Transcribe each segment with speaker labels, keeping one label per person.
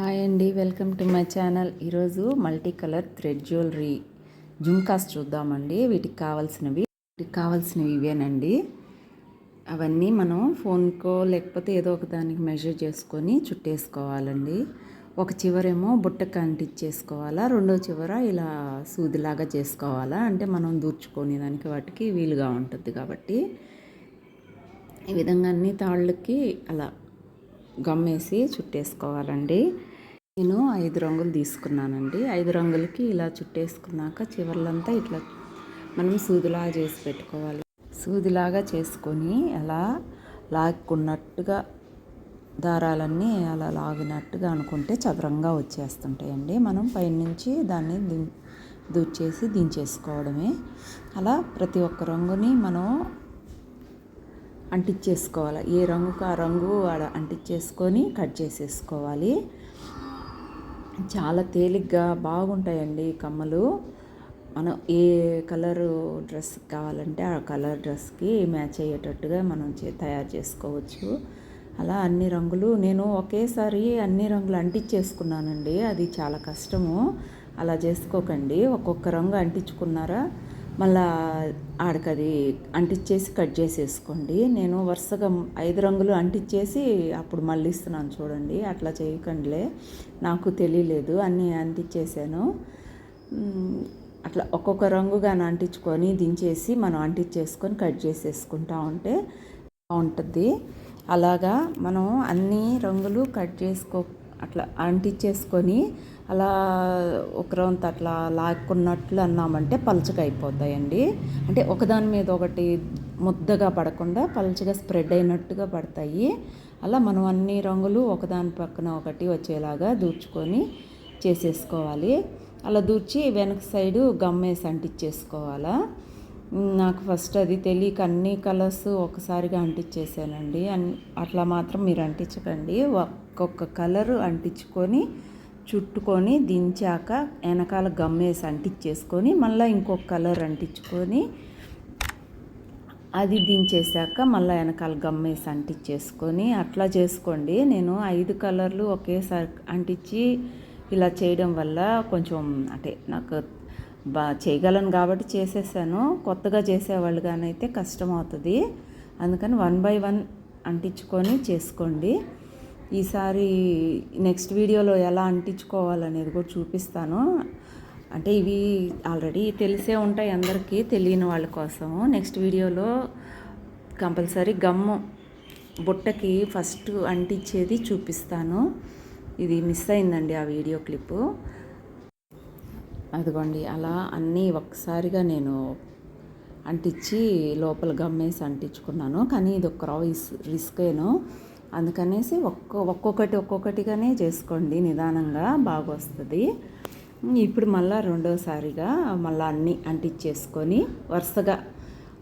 Speaker 1: Hi అండి welcome to my channel. ఈరోజు multi colour thread jewellery jhumkas చూద్దామండి. వీటికి కావాల్సినవి వీటికి కావాల్సినవి ఇవేనండి. అవన్నీ మనం ఫోన్కో లేకపోతే ఏదో ఒక దానికి మెజర్ చేసుకొని చుట్టేసుకోవాలండి. ఒక చివరేమో బుట్టకు అంటించేసుకోవాలా రెండో చివర ఇలా సూదిలాగా చేసుకోవాలా అంటే మనం దూర్చుకొని దానికి వాటికి వీలుగా ఉంటుంది కాబట్టి. ఈ విధంగా అన్ని తాళ్ళకి అలా గమ్మేసి చుట్టేసుకోవాలండి. నేను ఐదు రంగులు తీసుకున్నానండి. ఐదు రంగులకి ఇలా చుట్టేసుకున్నాక చివర్లంతా ఇట్లా మనం సూదిలాగా చేసి పెట్టుకోవాలి. సూదిలాగా చేసుకొని అలా లాక్కున్నట్టుగా దారాలన్నీ అలా లాగినట్టుగా అనుకుంటే చదరంగా వచ్చేస్తుంటాయండి. మనం పైనుంచి దాన్ని ది దూచేసి దించేసుకోవడమే. అలా ప్రతి ఒక్క రంగుని మనం అంటించేసుకోవాలి ఏ రంగుకు ఆ రంగు అంటించేసుకొని కట్ చేసేసుకోవాలి. చాలా తేలిగ్గా బాగుంటాయండి కమ్మలు. మనం ఏ కలరు డ్రెస్ కావాలంటే ఆ కలర్ డ్రెస్కి మ్యాచ్ అయ్యేటట్టుగా మనం చే తయారు చేసుకోవచ్చు. అలా అన్ని రంగులు నేను ఒకేసారి అన్ని రంగులు అంటించేసుకున్నానండి. అది చాలా కష్టము. అలా చేసుకోకండి. ఒక్కొక్క రంగు అంటించుకున్నారా మళ్ళా ఆడకది అంటించేసి కట్ చేసేసుకోండి. నేను వరుసగా ఐదు రంగులు అంటించేసి అప్పుడు మళ్ళీ ఇస్తున్నాను చూడండి. అట్లా చేయకండిలే. నాకు తెలియలేదు. అన్నీ అంటించేసాను అట్లా ఒక్కొక్క రంగుగా అంటించుకొని దించేసి మనం అంటించేసుకొని కట్ చేసేసుకుంటా ఉంటే బాగుంటుంది. అలాగా మనం అన్ని రంగులు కట్ చేసుకో అట్లా అంటించేసుకొని అలా ఒకరంత అట్లా లాక్కున్నట్లు అన్నామంటే పలచగా అయిపోతాయండి. అంటే ఒకదాని మీద ఒకటి ముద్దగా పడకుండా పలచగా స్ప్రెడ్ అయినట్టుగా పడతాయి. అలా మనం అన్ని రంగులు ఒకదాని పక్కన ఒకటి వచ్చేలాగా దూర్చుకొని చేసేసుకోవాలి. అలా దూర్చి వెనక సైడు గమ్మేసి అంటించేసుకోవాలా. నాకు ఫస్ట్ అది తెలియక అన్ని కలర్స్ ఒకసారిగా అంటించేసానండి అట్లా మాత్రం మీరు అంటించకండి. ఒక్కొక్క కలరు అంటించుకొని చుట్టుకొని దించాక వెనకాల గమ్మేసి అంటించేసుకొని మళ్ళీ ఇంకొక కలర్ అంటించుకొని అది దించేసాక మళ్ళీ వెనకాల గమ్మేసి అంటించేసుకొని అట్లా చేసుకోండి. నేను ఐదు కలర్లు ఒకేసారి అంటించి ఇలా చేయడం వల్ల కొంచెం అంటే నాకు బా చేయగలను కాబట్టి చేసేసాను. కొత్తగా చేసేవాళ్ళు కానీ అయితే కష్టం అవుతుంది అందుకని వన్ బై వన్ అంటించుకొని చేసుకోండి. ఈసారి నెక్స్ట్ వీడియోలో ఎలా అంటించుకోవాలనేది కూడా చూపిస్తాను. అంటే ఇవి ఆల్రెడీ తెలిసే ఉంటాయి అందరికీ తెలియని వాళ్ళ కోసం నెక్స్ట్ వీడియోలో కంపల్సరీ గమ్ము బుట్టకి ఫస్ట్ అంటించేది చూపిస్తాను. ఇది మిస్ అయిందండి ఆ వీడియో క్లిప్పు. అదిగోండి అలా అన్నీ ఒక్కసారిగా నేను అంటించి లోపల గమ్మేసి అంటించుకున్నాను. కానీ ఇది ఒక రిస్క్ రిస్కేను అందుకనేసి ఒక్క ఒక్కొక్కటి ఒక్కొక్కటిగానే చేసుకోండి నిదానంగా బాగా వస్తుంది ఇప్పుడు మళ్ళీ రెండోసారిగా మళ్ళీ అన్నీ అంటించేసుకొని వరుసగా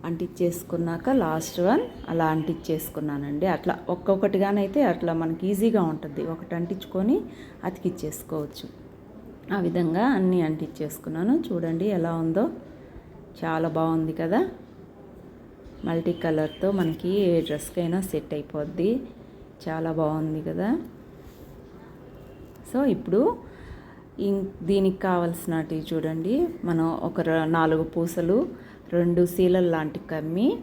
Speaker 1: అంటించేసుకున్నాక లాస్ట్ వన్ అలా అంటించేసుకున్నానండి. అట్లా ఒక్కొక్కటిగానైతే అట్లా మనకి ఈజీగా ఉంటుంది. ఒకటి అంటించుకొని అతికిచ్చేసుకోవచ్చు. ఆ విధంగా అన్నీ అంటించేసుకున్నాను. చూడండి ఎలా ఉందో. చాలా బాగుంది కదా. మల్టీ కలర్తో మనకి ఏ డ్రెస్కైనా సెట్ అయిపోద్ది. చాలా బాగుంది కదా. సో ఇప్పుడు దీనికి కావలసినవి చూడండి. మనం ఒక నాలుగు పూసలు రెండు సీలలు లాంటి కమ్మి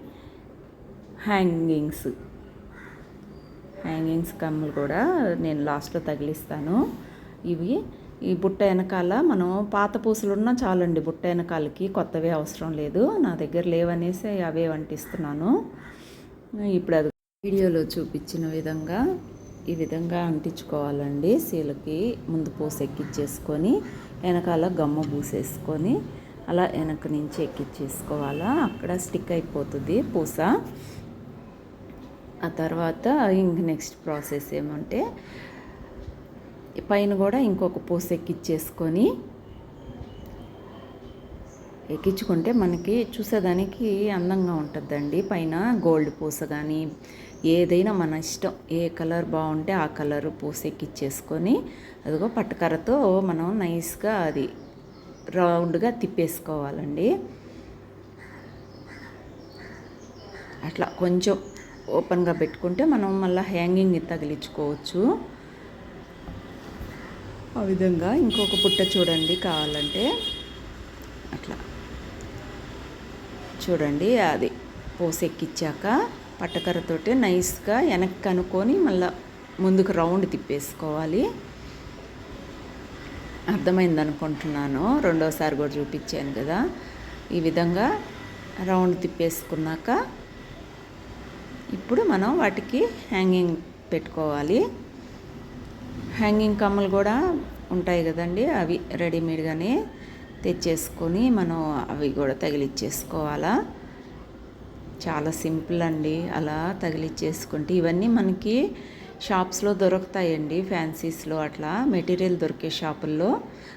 Speaker 1: హ్యాంగింగ్స్. హ్యాంగింగ్స్ కమ్ములు కూడా నేను లాస్ట్లో తగిలిస్తాను. ఇవి ఈ బుట్ట వెనకాల మనం పాత పూసలు ఉన్నా చాలండి. బుట్ట వెనకాలకి కొత్తవే అవసరం లేదు. నా దగ్గర లేవనేసి అవే వంటిస్తున్నాను. ఇప్పుడు అది వీడియోలో చూపించిన విధంగా ఈ విధంగా అంటించుకోవాలండి. సీలకి ముందు పూస ఎక్కించేసుకొని వెనకాల గమ్మ పూసేసుకొని అలా వెనక నుంచి ఎక్కించేసుకోవాలా అక్కడ స్టిక్ అయిపోతుంది పూస. ఆ తర్వాత ఇంక నెక్స్ట్ ప్రాసెస్ ఏమంటే పైన కూడా ఇంకొక పూస ఎక్కించేసుకొని ఎక్కించుకుంటే మనకి చూసేదానికి అందంగా ఉంటుందండి. పైన గోల్డ్ పూస కానీ ఏదైనా మన ఇష్టం ఏ కలర్ బాగుంటే ఆ కలర్ పూస ఎక్కించేసుకొని అదిగో పట్టకరతో మనం నైస్గా అది రౌండ్గా తిప్పేసుకోవాలండి. అట్లా కొంచెం ఓపెన్గా పెట్టుకుంటే మనం మళ్ళీ హ్యాంగింగ్ తగిలించుకోవచ్చు. ఆ విధంగా ఇంకొక పుట్ట చూడండి కావాలంటే. అట్లా. చూడండి అది పోసెక్కిచ్చాక పట్టకర్రతోటి నైస్గా వెనక్కి అనుకొని మళ్ళీ ముందుకు రౌండ్ తిప్పేసుకోవాలి. అర్థమైంది అనుకుంటున్నాను. రెండోసారి కూడా చూపించాను కదా. ఈ విధంగా రౌండ్ తిప్పేసుకున్నాక ఇప్పుడు మనం వాటికి హ్యాంగింగ్ పెట్టుకోవాలి. హ్యాంగింగ్ కమ్మలు కూడా ఉంటాయి కదండి అవి రెడీమేడ్గానే తెచ్చేసుకొని మనం అవి కూడా తగిలిచ్చేసుకోవాలా. చాలా సింపుల్ అండి అలా తగిలిచ్చేసుకుంటే. ఇవన్నీ మనకి షాప్స్లో దొరుకుతాయండి ఫ్యాన్సీస్లో అట్లా మెటీరియల్ దొరికే షాపుల్లో.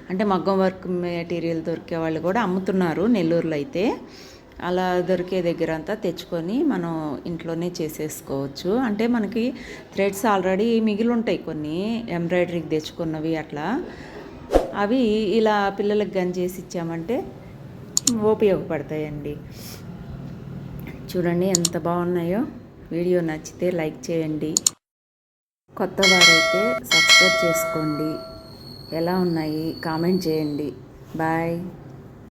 Speaker 1: అంటే మగ్గం వర్క్ మెటీరియల్ దొరికే వాళ్ళు కూడా అమ్ముతున్నారు నెల్లూరులో అయితే. అలా దొరికే దగ్గర అంతా తెచ్చుకొని మనం ఇంట్లోనే చేసేసుకోవచ్చు. అంటే మనకి థ్రెడ్స్ ఆల్రెడీ మిగిలి ఉంటాయి కొన్ని ఎంబ్రాయిడరీకి తెచ్చుకున్నవి అట్లా. అవి ఇలా పిల్లలకు గంజేసి చేసి ఇచ్చామంటే ఉపయోగపడతాయండి. చూడండి ఎంత బాగున్నాయో. వీడియో నచ్చితే లైక్ చేయండి. కొత్త వారైతే సబ్స్క్రైబ్ చేసుకోండి. ఎలా ఉన్నాయి కామెంట్ చేయండి. బాయ్.